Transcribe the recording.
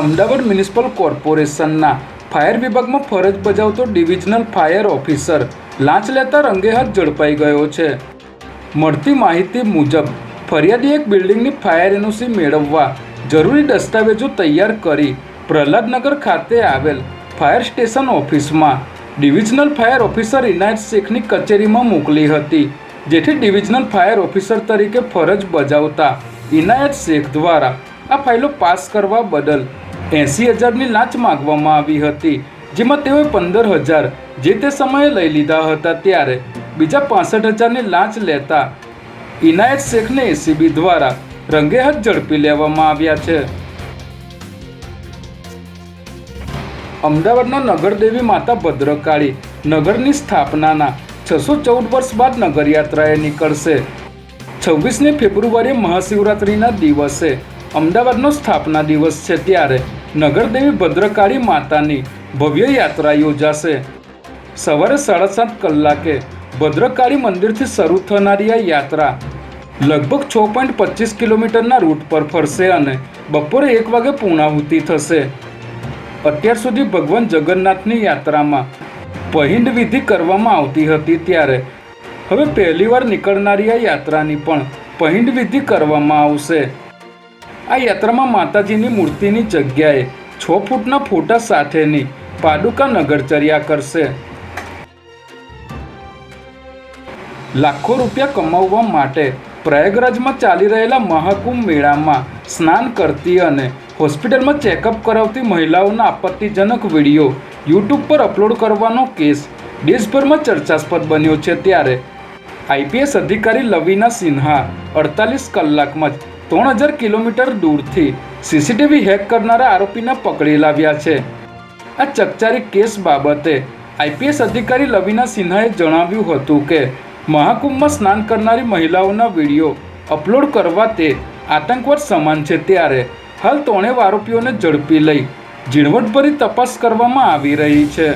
Ahmedabad municipal કોર્પોરેશનના fire વિભાગમાં ફરજ બજાવતો ડિવિઝનલ ફાયર ઓફિસર લાંચ લેતા રંગેહાથ ઝડપાઈ ગયો છે. મળતી માહિતી મુજબ, ફરિયાદી એક બિલ્ડિંગની ફાયર એનઓસી મેળવવા જરૂરી દસ્તાવેજો તૈયાર કરી પ્રહલાદનગર ખાતે આવેલ ફાયર સ્ટેશન ઓફિસમાં ડિવિઝનલ ફાયર ઓફિસર ઇનાયત શેખની કચેરીમાં મોકલી હતી, જેથી ડિવિઝનલ ફાયર ઓફિસર તરીકે ફરજ બજાવતા ઇનાયત શેખ દ્વારા આ ફાઇલો પાસ કરવા બદલ એંસી હજારની લાંચ માગવામાં આવી હતી, જેમાં તેઓએ પંદર હજાર જે તે સમયે લઈ લીધા હતા ત્યારે બીજા પાસઠ હજારની લાંચ લેતા ઇનાયત શેખને એસીબી દ્વારા રંગે હાથ ઝડપી લેવામાં આવ્યા છે. અમદાવાદના નગરદેવી માતા ભદ્રકાળી નગરની સ્થાપનાના છસો ચૌદ વર્ષ બાદ નગરયાત્રાએ નીકળશે. છવ્વીસમી ફેબ્રુઆરીએ મહાશિવરાત્રિના દિવસે અમદાવાદનો સ્થાપના દિવસ છે ત્યારે નગરદેવી ભદ્રકાળી માતાની ભવ્ય યાત્રા યોજાશે. સવારે સાડા સાત કલાકે ભદ્રકાળી મંદિરથી શરૂ થનારી આ યાત્રા લગભગ છ પોઈન્ટ પચીસ કિલોમીટરના રૂટ પર ફરશે અને બપોરે એક વાગે પૂર્ણાહુતિ થશે. અત્યાર સુધી ભગવાન જગન્નાથની યાત્રામાં પહિંડ વિધિ કરવામાં આવતી હતી ત્યારે હવે પહેલીવાર નીકળનારી આ યાત્રાની પણ પહિંડ વિધિ કરવામાં આવશે. આ યાત્રામાં માતાજીની મૂર્તિની જગ્યાએ છ ફૂટના ફોટા સાથેની પાદુકા નગરચર્યા કરશે. લાખો રૂપિયા કમાવવા માટે પ્રયાગરાજમાં ચાલી રહેલા મહાકુંભ મેળામાં સ્નાન કરતી અને હોસ્પિટલમાં ચેકઅપ કરાવતી મહિલાઓના આપત્તિજનક વીડિયો યુટ્યુબ પર અપલોડ કરવાનો કેસ દેશભરમાં ચર્ચાસ્પદ બન્યો છે ત્યારે આઈપીએસ અધિકારી લવિના સિન્હા અડતાલીસ કલાકમાં જ ત્રણ હજાર કિલોમીટર દૂરથી સીસીટીવી હેક કરનારા આરોપીને પકડી લાવ્યા છે. આ ચકચારી કેસ બાબતે આઈપીએસ અધિકારી લવિના સિન્હાએ જણાવ્યું હતું કે, મહાકુંભમાં સ્નાન કરનારી મહિલાઓના વીડિયો અપલોડ કરવા તે આતંકવાદ સમાન છે ત્યારે હાલ ત્રણેય આરોપીઓને ઝડપી લઈ ઝીણવટભરી તપાસ કરવામાં આવી રહી છે.